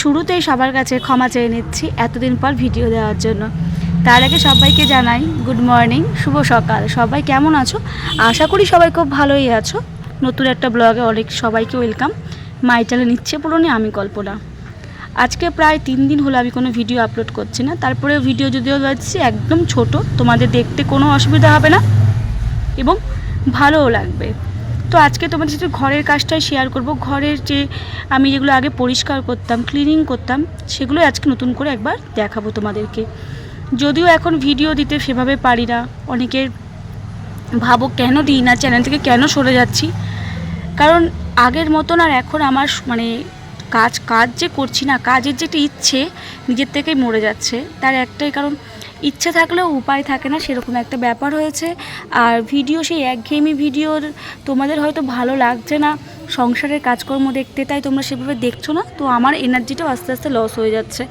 শুরুতেই সবার কাছে ক্ষমা চেয়ে নিচ্ছি এতদিন পর ভিডিও দেওয়ার জন্য। তার আগে সবাইকে জানাই গুড মর্নিং শুভ সকাল। সবাই কেমন আছো? আশা করি সবাই খুব ভালোই আছো। নতুন একটা ব্লগে অনেক সবাইকে ওয়েলকাম মাই চ্যানেল নিচ্ছে পুরোনি, আমি কল্পনা। আজকে প্রায় তিন দিন হলো আমি কোনো ভিডিও আপলোড করছি না। তারপরে ভিডিও যদিও যাচ্ছি একদম ছোট, তোমাদের দেখতে কোনো অসুবিধা হবে না। এবং ভালোও লাগবে। তো আজকে তোমাদের সাথে ঘরের কাজটাই শেয়ার করব। ঘরের যে আমি যেগুলো আগে পরিষ্কার করতাম ক্লিনিং করতাম সেগুলো আজকে নতুন করে একবার দেখাবো তোমাদেরকে। যদিও এখন ভিডিও দিতে সেভাবে পারি না। অনেকের ভাবো কেন দিই না চ্যানেল থেকে কেন সরে যাচ্ছি? কারণ আগের মতন আর এখন আমার মানে কাজ কাজ যে করছি না, কাজের যে একটা ইচ্ছে নিজের থেকেই মরে যাচ্ছে। তার একটাই কারণ, ইচ্ছে থাকলেও উপায় থাকে না, সেরকম একটা ব্যাপার হয়েছে। আর ভিডিও, সেই একঘেয়েমি ভিডিওর তোমাদের হয়তো ভালো লাগছে না। সংসারের কাজকর্ম দেখতে, তাই তোমরা সেভাবে দেখছ না। তো আমার এনার্জিটাও আস্তে আস্তে লস হয়ে যাচ্ছে।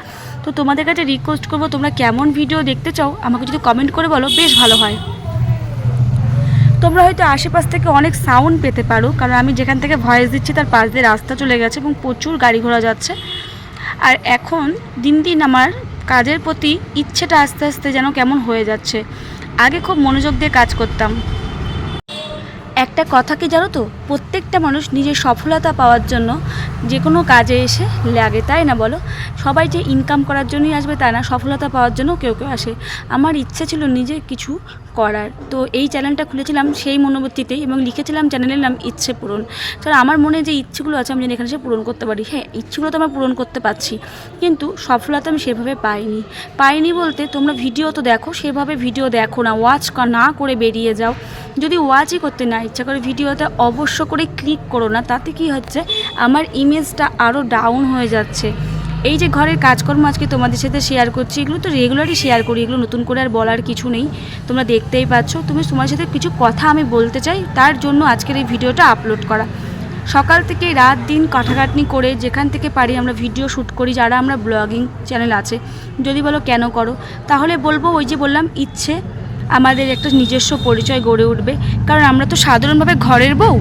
তো তোমাদের কাছে রিকোয়েস্ট করব, তোমরা কেমন ভিডিও দেখতে চাও, আমাকে যদি কমেন্ট করে বলো, বেশ ভালো হয়। তোমরা হয়তো আশেপাশ থেকে অনেক সাউন্ড পেতে পারো, কারণ আমি যেখান থেকে ভয়েস দিচ্ছি তার পাশ দিয়ে রাস্তা চলে গেছে এবং প্রচুর গাড়ি ঘোড়া যাচ্ছে। আর এখন দিন দিন আমার কাজের প্রতি ইচ্ছেটা আস্তে আস্তে যেন কেমন হয়ে যাচ্ছে। আগে খুব মনোযোগ দিয়ে কাজ করতাম। একটা কথা কি জানো তো? প্রত্যেকটা মানুষ নিজের সফলতা পাওয়ার জন্য যে কোনো কাজে এসে লাগে, তাই না বলো? সবাই যে ইনকাম করার জন্যই আসবে তাই না, সফলতা পাওয়ার জন্য কেউ কেউ আসে। আমার ইচ্ছে ছিল নিজে কিছু করার। তো এই চ্যানেলটা খুলেছিলাম সেই মনোবৃত্তিতেই এবং লিখেছিলাম চ্যানেলের নাম ইচ্ছে পূরণ। কারণ আমার মনে যে ইচ্ছেগুলো আছে, আমি যেন এখানে সে পূরণ করতে পারি। হ্যাঁ ইচ্ছেগুলো তো আমরা পূরণ করতে পারছি। কিন্তু সফলতা আমি সেভাবে পাইনি। পাইনি বলতে তোমরা ভিডিও তো দেখো, সেভাবে ভিডিও দেখো না। ওয়াচ না করে বেরিয়ে যাও। যদি ওয়াচই করতে না ইচ্ছা করে ভিডিওতে অবশ্য করে ক্লিক করো না, তাতে কি হচ্ছে? আমার ইমেজটা আরও ডাউন হয়ে যাচ্ছে। এই যে ঘরের কাজকর্ম আজকে তোমাদের সাথে শেয়ার করছি, এগুলো তো রেগুলারই শেয়ার করি, এগুলো নতুন করে আর বলার কিছু নেই। তোমরা দেখতেই পাচ্ছ, তুমি তোমার সাথে কিছু কথা আমি বলতে চাই, তার জন্য আজকের এই ভিডিওটা আপলোড করা। সকাল থেকে রাত দিন কাটাকাটনি করে যেখান থেকে পারি আমরা ভিডিও শ্যুট করি, যারা আমরা ব্লগিং চ্যানেল আছে। যদি বলো কেন করো? তাহলে বলব ওই যে বললাম, ইচ্ছে আমাদের একটা নিজস্ব পরিচয় গড়ে উঠবে। কারণ আমরা তো সাধারণভাবে ঘরের বউ।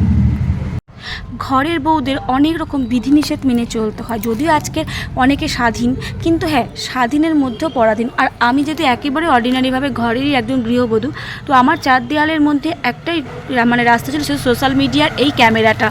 ঘরের বউদের অনেক রকম বিধিনিষেধ মেনে চলতে হয়। যদিও আজকে অনেকে স্বাধীন, কিন্তু হ্যাঁ স্বাধীনের মধ্যেও পরাধীন। আর আমি যদি একেবারে অর্ডিনারিভাবে ঘরেরই একজন গৃহবধূ, তো আমার চার দেওয়ালের মধ্যে একটাই মানে রাস্তা ছিল সেটা সোশ্যাল মিডিয়ার এই ক্যামেরাটা,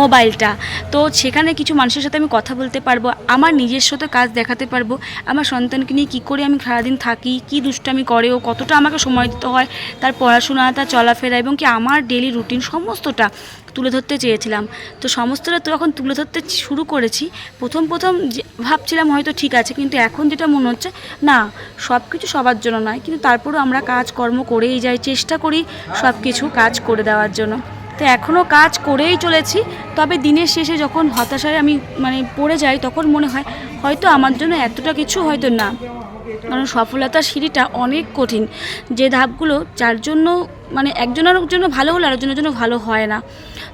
মোবাইলটা। তো সেখানে কিছু মানুষের সাথে আমি কথা বলতে পারব, আমার নিজস্ব তো কাজ দেখাতে পারব, আমার সন্তানকে নিয়ে কী করে আমি সারাদিন থাকি, কী দুষ্টামি করে ও, কতটা আমাকে সময় দিতে হয়, তার পড়াশোনা, তার চলাফেরা, এবং কি আমার ডেলি রুটিন সমস্তটা। তুলে ধরতে চেয়েছিলাম। তো সমস্তটা তো যখন তুলে ধরতে শুরু করেছি। প্রথম প্রথম ভাবছিলাম হয়তো ঠিক আছে, কিন্তু এখন যেটা মনে হচ্ছে, না সব কিছু সবার জন্য নয়। কিন্তু তারপরেও আমরা কাজকর্ম করেই যাই, চেষ্টা করি সব কিছু কাজ করে দেওয়ার জন্য। তো এখনও কাজ করেই চলেছি, তবে দিনের শেষে যখন হতাশায় আমি মানে পড়ে যাই, তখন মনে হয় হয়তো আমার জন্য এতটা কিছু হয়তো না। কারণ সফলতার সিঁড়িটা অনেক কঠিন। যে ধাপগুলো যার জন্য মানে একজনের জন্য ভালো হলে আরেকজনের জন্য ভালো হয় না।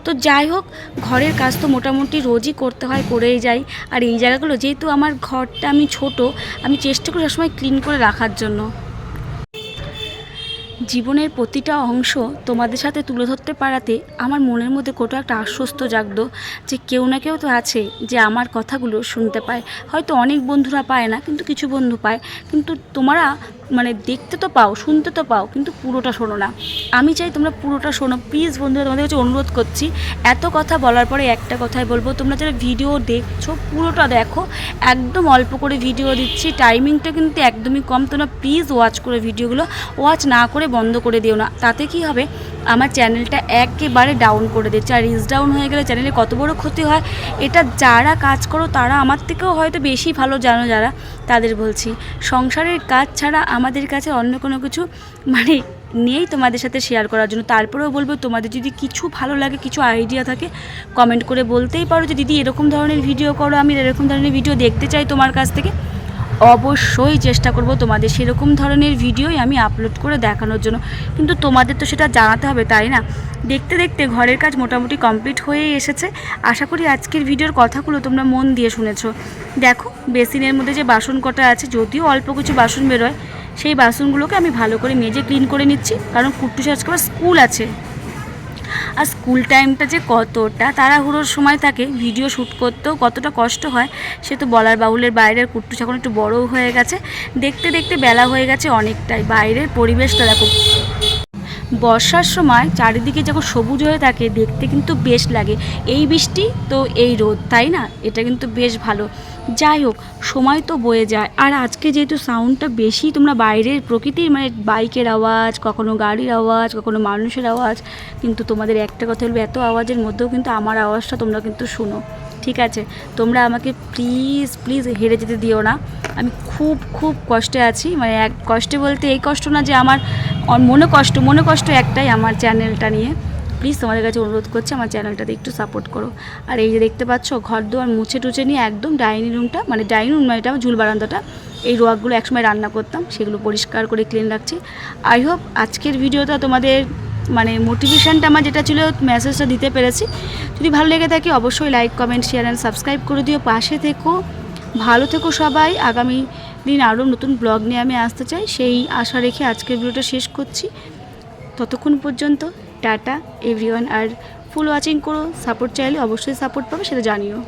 তো যাই হোক, ঘরের কাজ তো মোটামুটি রোজই করতে হয়, করেই যাই। আর এই জায়গাগুলো, যেহেতু আমার ঘরটা আমি ছোট, আমি চেষ্টা করি সবসময় ক্লিন করে রাখার জন্য। জীবনের প্রতিটা অংশ তোমাদের সাথে তুলে ধরতে পারাতে আমার মনের মধ্যে কোথাও একটা আশ্বস্ত জাগতো যে কেউ না কেউ তো আছে যে আমার কথাগুলো শুনতে পায়। হয়তো অনেক বন্ধুরা পায় না, কিন্তু কিছু বন্ধু পায়। কিন্তু তোমরা মানে দেখতে তো পাও, শুনতে তো পাও, কিন্তু পুরোটা শোনো না। আমি চাই তোমরা পুরোটা শোনো। প্লিজ বন্ধুরা, তোমাদের কাছে অনুরোধ করছি, এত কথা বলার পরে একটা কথাই বলব, তোমরা যারা ভিডিও দেখছ, পুরোটা দেখো। একদম অল্প করে ভিডিও দিচ্ছি টাইমিংটা কিন্তু একদমই কম। তোমরা প্লিজ ওয়াচ করে ভিডিওগুলো ওয়াচ না করে বন্ধ করে দিও না। তাতে কি হবে? আমার চ্যানেলটা একেবারে ডাউন করে দিচ্ছে। আর রিচ ডাউন হয়ে গেলে চ্যানেলে কত বড় ক্ষতি হয়, এটা যারা কাজ করো তারা আমার থেকেও হয়তো বেশি ভালো জানো যারা, তাদের বলছি। সংসারের কাজ ছাড়া আমাদের কাছে অন্য কোনো কিছু মানে নেই তোমাদের সাথে শেয়ার করার জন্য। তারপরেও বলব, তোমাদের যদি কিছু ভালো লাগে, কিছু আইডিয়া থাকে কমেন্ট করে বলতেই পারো যে, দিদি, এরকম ধরনের ভিডিও করো, আমি এরকম ধরনের ভিডিও দেখতে চাই তোমার কাছ থেকে। অবশ্যই চেষ্টা করব তোমাদের সেরকম ধরনের ভিডিওই আমি আপলোড করে দেখানোর জন্য। কিন্তু তোমাদের তো সেটা জানাতে হবে, তাই না? দেখতে দেখতে ঘরের কাজ মোটামুটি কমপ্লিট হয়েই এসেছে। আশা করি আজকের ভিডিওর কথাগুলো তোমরা মন দিয়ে শুনেছো। দেখো, বেসিনের মধ্যে যে বাসন কটা আছে, যদিও অল্প কিছু বাসন বেরোয়, সেই বাসনগুলোকে আমি ভালো করে মেজে ক্লিন করে নিচ্ছি। কারণ কুট্টুসে আজকে স্কুল আছে। আর স্কুল টাইমটা যে কতটা তাড়াহুড়োর সময় থাকে, ভিডিও শ্যুট করতেও কতটা কষ্ট হয়, সে তো বলার বাউলের বাইরের কুট্টু এখন একটু বড়ও হয়ে গেছে। দেখতে দেখতে বেলা হয়ে গেছে অনেকটাই, বাইরের পরিবেশটা দেখো বর্ষার সময় চারিদিকে যখন সবুজ হয়ে থাকে, দেখতে কিন্তু বেশ লাগে। এই বৃষ্টি তো এই রোদ, তাই না? এটা কিন্তু বেশ ভালো। যাই হোক, সময় তো বয়ে যায়। আর আজকে যেহেতু সাউন্ডটা বেশি, তোমরা বাইরের প্রকৃতির মানে বাইকের আওয়াজ, কখনো গাড়ির আওয়াজ, কখনো মানুষের আওয়াজ, কিন্তু তোমাদের একটা কথা বলব, এত আওয়াজের মধ্যেও কিন্তু আমার আওয়াজটা তোমরা কিন্তু শুনো। ঠিক আছে? তোমরা আমাকে প্লিজ প্লিজ হেরে যেতে দিও না। আমি খুব খুব কষ্টে আছি। মানে এক কষ্টে বলতে এই কষ্ট না যে আমার মনে কষ্ট মনে কষ্ট একটাই আমার চ্যানেলটা নিয়ে। প্লিজ তোমাদের কাছে অনুরোধ করছি, আমার চ্যানেলটাতে একটু সাপোর্ট করো। আর এই যে দেখতে পাচ্ছ, ঘর দুয়ার মুছে টুছে নিয়ে একদম ডাইনিং রুমটা মানে ডাইনিং রুম নয়, এটা ঝুল বারান্দাটা। এই রোয়াকগুলো একসময় রান্না করতাম, সেগুলো পরিষ্কার করে ক্লিন রাখছি। আই হোপ আজকের ভিডিওটা তোমাদের মানে মোটিভেশনটা আমার যেটা ছিল মেসেজটা দিতে পেরেছি। যদি ভালো লেগে থাকে, অবশ্যই like comment share and subscribe করে দিও। পাশে থেকো, ভালো থেকো সবাই। আগামী দিন আরও নতুন ব্লগ নিয়ে আমি আসতে চাই। সেই আশা রেখে আজকের ভিডিওটা শেষ করছি। ততক্ষণ পর্যন্ত টাটা এভরিওয়ান আর ফুল ওয়াচিং করো সাপোর্ট চাইলে অবশ্যই সাপোর্ট পাবে, সেটা জানিও।